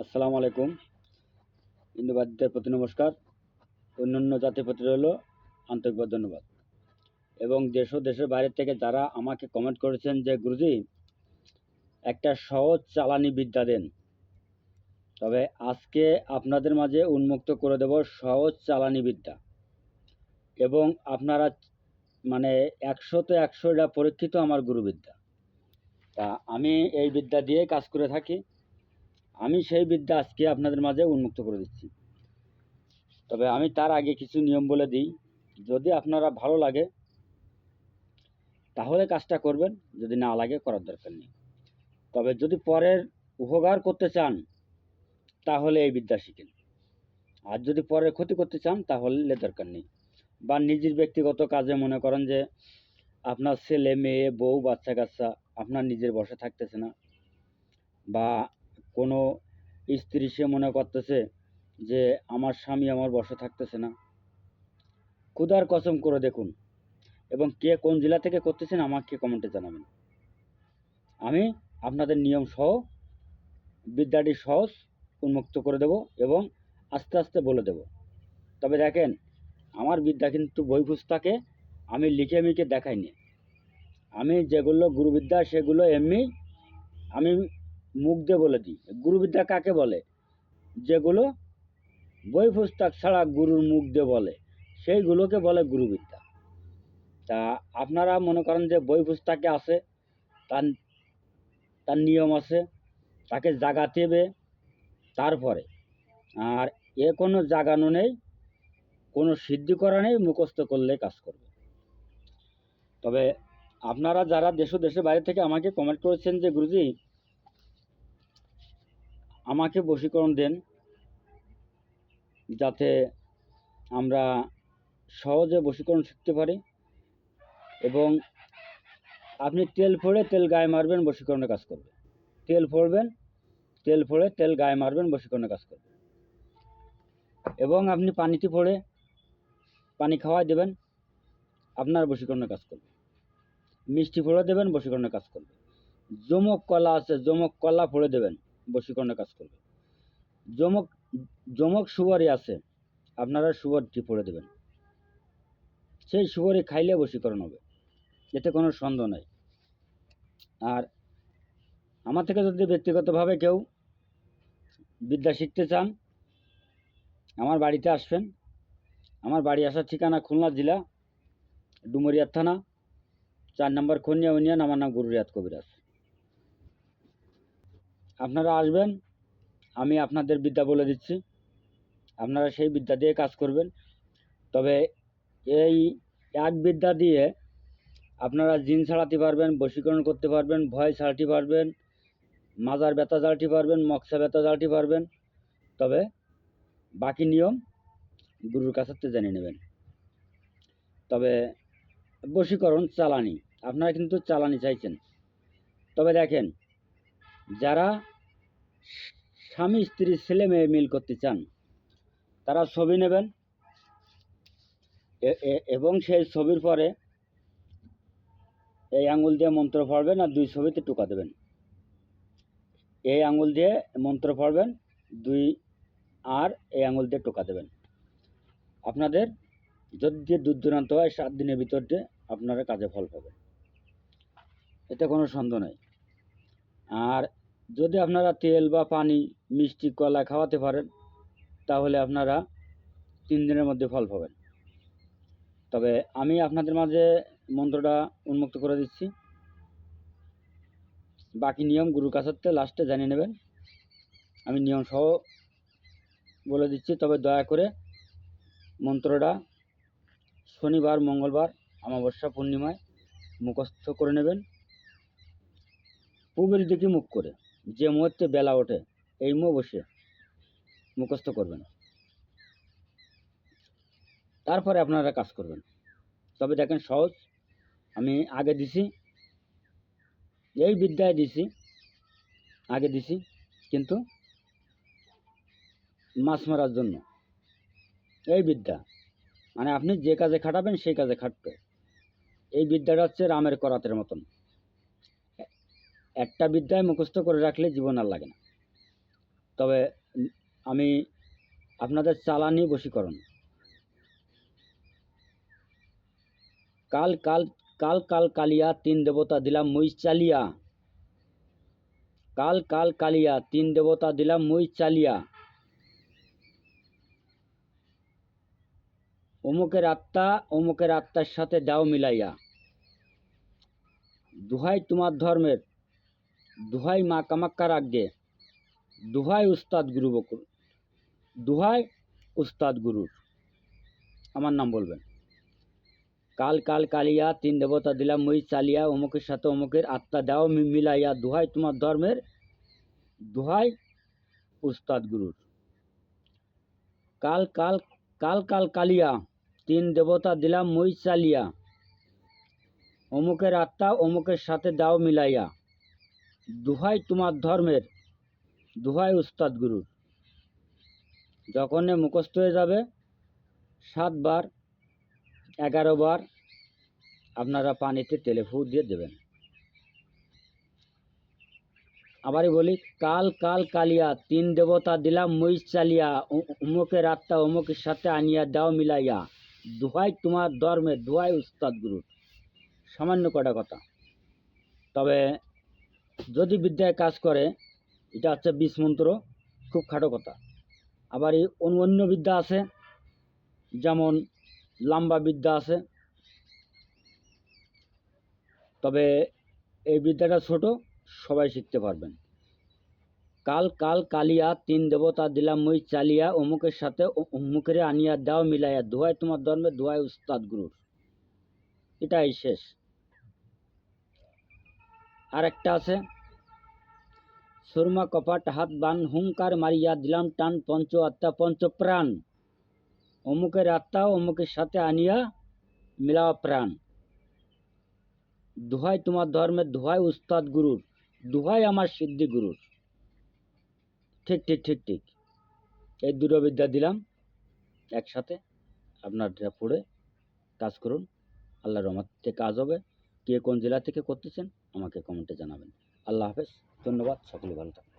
আসসালামু আলাইকুম। হিন্দুবাদীদের প্রতি নমস্কার। অন্যান্য জাতির প্রতি রইল আন্তরিকভাবে ধন্যবাদ। এবং দেশ দেশের বাইরে থেকে যারা আমাকে কমেন্ট করেছেন যে, গুরুজি, একটা সহজ চালানি বিদ্যা দেন। তবে আজকে আপনাদের মাঝে উন্মুক্ত করে দেব সহজ চালানি বিদ্যা। এবং আপনারা মানে একশোতে একশো এটা পরীক্ষিত আমার গুরুবিদ্যা। তা আমি এই বিদ্যা দিয়ে কাজ করে থাকি। আমি সেই বিদ্যা আজকে আপনাদের মাঝে উন্মুক্ত করে দিচ্ছি। তবে আমি তার আগে কিছু নিয়ম বলে দিই। যদি আপনারা ভালো লাগে, তাহলে কাজটা করবেন। যদি না লাগে, করার দরকার নেই। তবে যদি পরের উপকার করতে চান, তাহলে এই বিদ্যা শিখেন। আর যদি পরের ক্ষতি করতে চান, তাহলে দরকার নেই। বা নিজের ব্যক্তিগত কাজে মনে করেন যে, আপনার ছেলে, মেয়ে, বউ বাচ্চা কাচ্চা আপনার নিজের বসে থাকতেছে না। বা কোনো স্ত্রী সে মনে করতেছে যে আমার স্বামী আমার বসে থাকতেছে না। ক্ষুধার কসম করে দেখুন। এবং কে কোন জেলা থেকে করতেছেন আমাকে কমেন্টে জানাবেন। আমি আপনাদের নিয়ম সহ, বিদ্যাটি সহজ উন্মুক্ত করে দেব এবং আস্তে আস্তে বলে দেব। তবে দেখেন, আমার বিদ্যা কিন্তু বই পুস্তকে আমি লিখে মিখে দেখাইনি। আমি যেগুলো গুরুবিদ্যা সেগুলো এমনি আমি মুখ দিয়ে বলে দিই। গুরুবিদ্যা কাকে বলে? যেগুলো বই পুস্তক ছাড়া গুরুর মুখ দিয়ে বলে, সেইগুলোকে বলে গুরুবিদ্যা। তা আপনারা মনে করেন যে বই পুস্তকে আছে, তার তার নিয়ম আছে, তাকে জাগাতে হবে, তারপরে। আর এ কোনো জাগানো নেই, কোনো সিদ্ধি করা নেই, মুখস্থ করলে কাজ করবে। তবে আপনারা যারা দেশ দেশের বাইরে থেকে আমাকে কমেন্ট করেছেন যে গুরুজি আমাকে বশীকরণ দেন যাতে আমরা সহজে বশীকরণ শিখতে পারি এবং আপনি তেল ফোড়ে তেল গায়ে মারবেন, বশীকরণের কাজ করবে তেল ফোড়বেন, তেল ফোড়ে তেল গায়ে মারবেন, বশীকরণের কাজ করবে এবং আপনি পানিতে ফোড়ে পানি খাওয়াই দেবেন, আপনার বশীকরণের কাজ করবে মিষ্টি ফোড়ে দেবেন, বশীকরণের কাজ করবে জমক কলা আছে জমক কলা ফোড়ে দেবেন। বশীকরণের কাজ করবে। জমক যমক সুপারি আছে, আপনারা সুপারটি ফোড়ে দেবেন। সেই সুপারি খাইলে বশীকরণ হবে, এতে কোনো সন্দেহ নাই। আর আমার থেকে যদি ব্যক্তিগতভাবে কেউ বিদ্যা শিখতে চান, আমার বাড়িতে আসবেন। আমার বাড়ি আসার ঠিকানা খুলনা জেলা, ডুমুরিয়া থানা, চার নম্বর খনিয়া ইউনিয়ন, আমার নাম গুরুরিয়াত কবিরাজ। আপনারা আসবেন, আমি আপনাদের বিদ্যা বলে দিচ্ছি। আপনারা সেই বিদ্যা দিয়ে কাজ করবেন। তবে এই এক বিদ্যা দিয়ে আপনারা জিন ছাড়াতে পারবেন, বশীকরণ করতে পারবেন, ভয় ছাড়াতে পারবেন, মাজার ব্যথা জ্বালতে পারবেন, মক্সা ব্যথা জ্বালতে পারবেন। তবে বাকি নিয়ম গুরুর কাছ থেকে জেনে নেবেন। তবে বশীকরণ চালানি, আপনারা কিন্তু চালানি চাইছেন। তবে দেখেন, যারা স্বামী স্ত্রী ছেলে মেয়ে মিল করতে চান, তারা ছবি নেবেন। এবং সেই ছবির পরে এই আঙুল দিয়ে মন্ত্র পড়বেন আর দুই ছবিতে টোকা দেবেন। এই আঙুল দিয়ে মন্ত্র পড়বেন, দুই আর এই আঙুল দিয়ে টোকা দেবেন। আপনাদের যদি দূর দূরান্ত হয়, সাত দিনের ভিতর দিয়ে আপনারা কাজে ফল পাবেন। এতে কোনো সন্দেহ নেই। আর যদি আপনারা তেল বা পানি, মিষ্টি, কলা খাওয়াতে পারেন, তাহলে আপনারা তিন দিনের মধ্যে ফল পাবেন। তবে আমি আপনাদের মাঝে মন্ত্রটা উন্মুক্ত করে দিচ্ছি। বাকি নিয়ম গুরুর কাছাতে লাস্টে জানিয়ে নেবেন। আমি নিয়ম সহ বলে দিচ্ছি, তবে দয়া করে মন্ত্রটা শনিবার, মঙ্গলবার, অমাবস্যা, পূর্ণিমায় মুখস্থ করে নেবেন। পূবের দিকে মুখ করে। যে মুহূর্তে বেলা ওঠে, এই মুহ বসে মুখস্থ করবেন। তারপরে আপনারা কাজ করবেন। তবে দেখেন সহজ, আমি আগে দিছি, এই বিদ্যায় দিছি, আগে দিছি, কিন্তু মাছ মারার জন্য। এই বিদ্যা মানে আপনি যে কাজে খাটাবেন, সেই কাজে খাটবে। এই বিদ্যাটা হচ্ছে রামের করাতের মতন। একটা বিদ্যায় মুখস্থ করে রাখলে জীবন আর লাগে না। তবে আমি আপনাদের চালানি বশীকরণ। কাল কাল কাল কাল কালিয়া তিন দেবতা দিলাম মই চালিয়া। কাল কাল কালিয়া তিন দেবতা দিলাম মই চালিয়া। অমুকের আত্মা, অমুকের আত্মার সাথে দাও মিলাইয়া। দুহাই তোমার ধর্মের দুহাই মা কামাক্কার আগে দুহাই উস্তাদ গুরু বকুর দুহাই উস্তাদ গুরুর আমার নাম বলবেন। কাল কাল কালিয়া তিন দেবতা দিলাম, মই চালিয়া অমুকের সাথে অমুকের আত্মা দাও মিলাইয়া দুহাই তোমার ধর্মের দুহাই উস্তাদ গুরুর কাল কাল কাল কাল কালিয়া তিন দেবতা দিলাম, মই চালিয়া অমুকের আত্মা অমুকের সাথে দাও, মিলাইয়া। দুহাই তোমার ধর্মের, দুহাই উস্তাদ গুরুর। যখন মুখস্থ হয়ে যাবে, সাতবার, এগারো বার আপনারা পানিতে তেলে ফু দিয়ে দেবেন। আবারই বলি, কাল কাল কালিয়া, তিন দেবতা দিলাম মই চালিয়া, উ- অমুকের আত্মা অমুকের সাথে আনিয়া দাও মিলাইয়া। দুহাই তোমার ধর্মে দুহাই উস্তাদ গুরুর। সামান্য কটা কথা। তবে যদি বিদ্যায় কাজ করে, এটা হচ্ছে বিষ মন্ত্র, খুব খাটো কথা। আবার এই অন্য বিদ্যা আছে, যেমন লাম্বা বিদ্যা আছে। তবে এই বিদ্যাটা ছোট, সবাই শিখতে পারবেন। কাল কাল কালিয়া তিন দেবতা দিলাম মই চালিয়া, অমুকের সাথে অমুকের আনিয়া দাও, মিলাইয়া দোহাই তোমার ধর্মে দোহাই উস্তাদ গুরুর। এটাই শেষ। আর একটা আছে। সুরমা কপাট, হাত বান হুঙ্কার মারিয়া, দিলাম টান, পঞ্চ আত্মা, পঞ্চ প্রাণ। অমুকের আত্মা, অমুকের সাথে আনিয়া মিলাওয়া প্রাণ। দোহাই তোমার ধর্মের, দোহাই উস্তাদ গুরুর, দোহাই আমার সিদ্ধি গুরুর। ঠিক ঠিক ঠিক ঠিক। এই দুটো বিদ্যা দিলাম। একসাথে আপনারা পড়ে কাজ করুন। আল্লাহর রহমত থেকে কাজ হবে। কে কোন জেলা থেকে করতেছেন? আমাকে কমেন্টে জানাবেন। আল্লাহ হাফেজ ধন্যবাদ সকলে ভালো থাকুন।